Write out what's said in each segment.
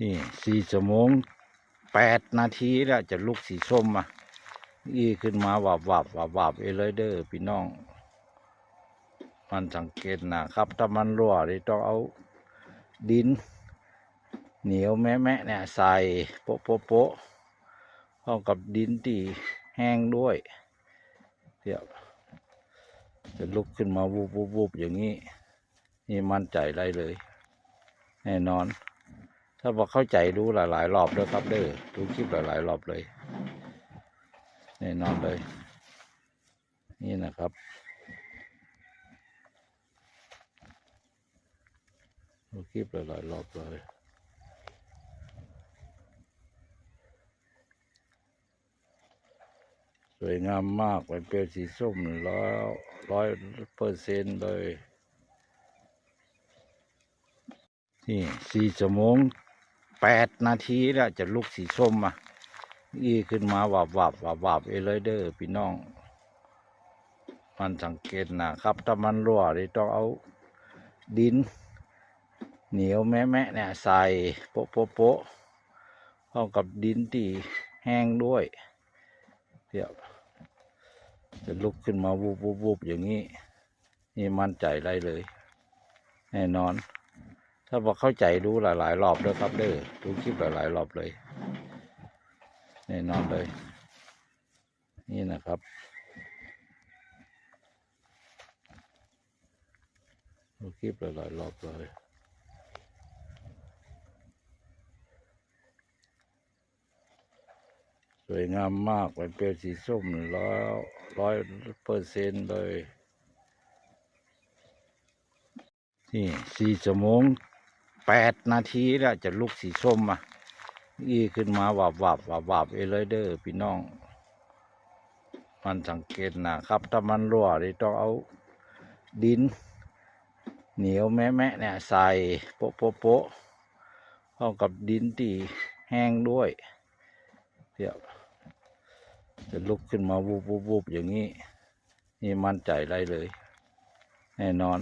นี่สี่ชั่วโมงแปดนาทีแล้วจะลุกสีส้มอะอีขึ้นมาวับวับวับวับเอเลยเด้อพี่น้อง มันสังเกตนะครับ ถ้ามันรั่วนี่ต้องเอาดิน เหนียวแม่แม่เนี่ยใส่โปะโปะโปะพร้อมกับดินที่แห้งด้วยเดี๋ยวจะลุกขึ้นมาวูบวูบวูบอย่างนี้ นี่มั่นใจได้เลย แน่นอน ถ้าบอกเข้าใจดูหลาย ๆ รอบด้วยครับเด้อดูคลิปหลาย ๆ รอบเลยแน่นอนเลย นี่นะครับ ดูคลิปหลาย ๆ รอบเลยสวยงามมากเป็นเปลวสีส้มร้อยร้อยเปอร์เซ็นต์เลย นี่สี่ชั่วโมง แปดนาทีแล้วจะลุกสีส้มอะอีขึ้นมาวับวับวับวับเอเลยเด้อพี่น้อง มันสังเกตนะครับ ถ้ามันรั่วนี่ต้องเอาดิน เหนียวแม่แม่เนี่ยใส่โปะโปะโปะพร้อมกับดินที่แห้งด้วยเดี๋ยวจะลุกขึ้นมาวูบวูบวูบอย่างนี้ นี่มั่นใจได้เลย แน่นอน ถ้าบอกเข้าใจดูหลาย ๆ รอบด้วยครับเด้อดูคลิปหลาย ๆ รอบเลยแน่นอนเลย นี่นะครับดูคลิปหลาย ๆ รอบเลยสวยงามมากเป็นเปลวสีส้มร้อยร้อยเปอร์เซ็นต์เลย นี่สี่ชั่วโมง แปดนาทีแล้วจะลุกสีส้มอะอีขึ้นมาวับวับวับวับเอเลยเด้อพี่น้อง มันสังเกตนะครับ ถ้ามันรั่วนี่ต้องเอาดิน เหนียวแม่แม่เนี่ยใส่โปะโปะโปะพร้อมกับดินที่แห้งด้วยเดี๋ยวจะลุกขึ้นมาวูบวูบวูบอย่างนี้ นี่มั่นใจได้เลย แน่นอน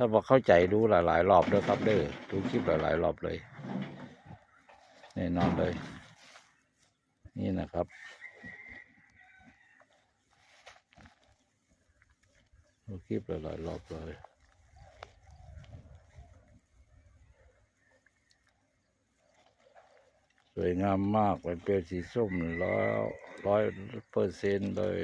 ถ้าบอกเข้าใจดูหลายๆรอบด้วยครับเด้อดูคลิปหลายๆรอบเลยแน่นอนเลย นี่นะครับดูคลิปหลายๆรอบเลยสวยงามมากเป็นเปลวสีส้มร้อยร้อยเปอร์เซ็นต์เลย